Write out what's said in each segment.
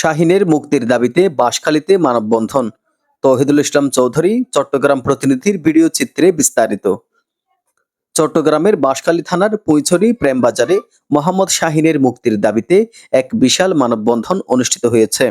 শাহিনের মুক্তির দাবিতে বাঁশখালীতে মানববন্ধন। তৌহিদুল ইসলাম চৌধুরী, চট্টগ্রাম প্রতিনিধির ভিডিও চিত্রে বিস্তারিত। চট্টগ্রামের বাঁশখালী থানার পুঁইছড়ি প্রেমবাজারে মোহাম্মদ শাহিনের মুক্তির দাবিতে এক বিশাল মানববন্ধন অনুষ্ঠিত হয়েছে।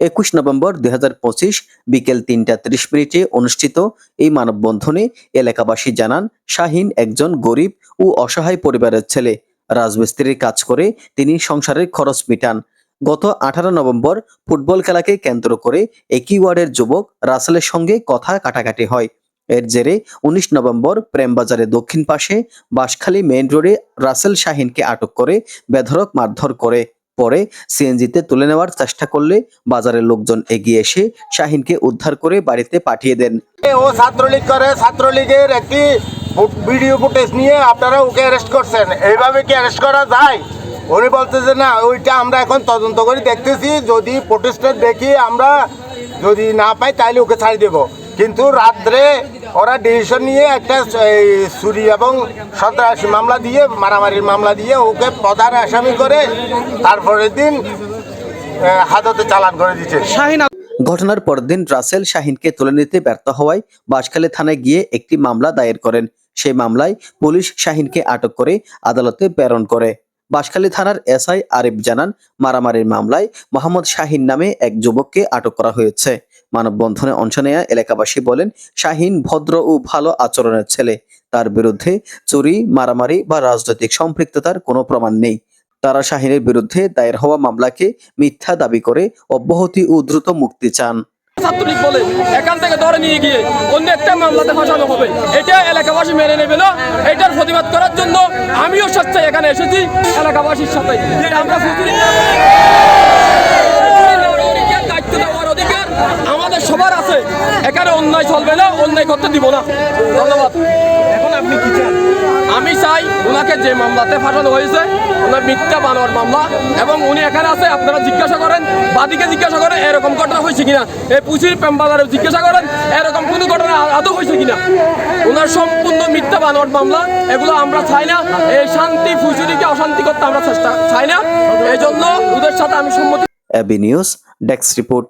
একুশ নভেম্বর দুই হাজার পঁচিশ বিকেল তিনটা ত্রিশ মিনিটে অনুষ্ঠিত এই মানববন্ধনে এলাকাবাসী জানান, শাহিন একজন গরিব ও অসহায় পরিবারের ছেলে। রাজমিস্ত্রির কাজ করে তিনি সংসারের খরচ মিটান। গত আঠারো নভেম্বর ফুটবল খেলাকে কেন্দ্র করে একই ওয়ার্ডের যুবক রাসেলের সঙ্গে কথা কাটাকাটি হয়। এর জেরে উনিশ নভেম্বর প্রেমবাজারের দক্ষিণ পাশে বাঁশখালী মেইন রোডে রাসেল শাহিনকে আটক করে বেধরক মারধর করে। পরে সিএনজিতে তুলে নেওয়ার চেষ্টা করলে বাজারের লোকজন এগিয়ে এসে শাহিনকে উদ্ধার করে বাড়িতে পাঠিয়ে দেন। ও ছাত্রলীগ করে, ছাত্রলীগের একটি ভিডিও ফুটেজ নিয়ে আপনারা ওকে অ্যারেস্ট করছেন। এইভাবে কি অ্যারেস্ট করা যায়? উনি বলতেছে না ওইটা আমরা এখন তদন্ত করে দেখতেছি। যদি প্রোটেস্টার দেখি আমরা যদি না পাই তাহলে ওকে ছাড়ি দেব। কিন্তু রাত্রে ওরা ডিসিশন নিয়ে একটা এই, চুরি এবং সন্ত্রাসী মামলা দিয়ে মারামারির মামলা দিয়ে ওকে প্রধান আসামি করে তারপরের দিন হাজতে চালান করে দিচ্ছে ঘটনার পরদিন রাসেল শাহিনকে তুলে নিতে ব্যর্থ হওয়ায় বাঁশখালী থানায় গিয়ে একটি মামলা দায়ের করেন। সেই মামলায় পুলিশ শাহিনকে আটক করে আদালতে প্রেরণ করে। বাঁশখালী থানার এসআই আরিফ জানান, মারামারির মামলায় মোহাম্মদ শাহিন নামে এক যুবককে আটক করা হয়েছে। মানববন্ধনে অংশ নেয়া এলাকাবাসী বলেন, শাহিন ভদ্র ও ভালো আচরণের ছেলে। তার বিরুদ্ধে চুরি, মারামারি বা রাজনৈতিক সম্পৃক্ততার কোনো প্রমাণ নেই। তারা শাহিনের বিরুদ্ধে দায়ের হওয়া মামলাকে মিথ্যা দাবি করে অব্যাহতি ও দ্রুত মুক্তি চান। ছাত্রলীগ বলে এখান থেকে ধরে নিয়ে গিয়ে অন্য একটা মামলাতে ফাঁসানো হবে। এটা এলাকাবাসী মেনে নেবে না। এটার প্রতিবাদ করার জন্য আমিও স্বেচ্ছায় এখানে এসেছি এলাকাবাসীর সাথে। আমরা দায়িত্ব অধিকার আমাদের সবার আছে। এখানে অন্যায় চলবে না, অন্যায় করতে দিব না। ধন্যবাদ এখন আপনি কি চান আমি চাই ওনাকে যে মামলাতে ফাঁসানো হয়েছে, ওনার মিথ্যা বানোয়ার মামলা, এবং উনি এখানে আছে, আপনারা জিজ্ঞাসা করেন, বাদিকে জিজ্ঞাসা করেন, এরকম ঘটনা হয়েছে কিনা। এই পুচির পেম্বাজারে জিজ্ঞাসা করেন, এরকম কোনো ঘটনা আদৌ হয়েছে কিনা। ওনার সম্পূর্ণ মিথ্যা বানোয়ার মামলা, এগুলো আমরা চাই না। এই শান্তি ফুচুরিকে অশান্তি করতে আমরা চেষ্টা চাই না। এই জন্য ওদের সাথে আমি সম্মতি এবি নিউজ, ডেস্ক রিপোর্ট।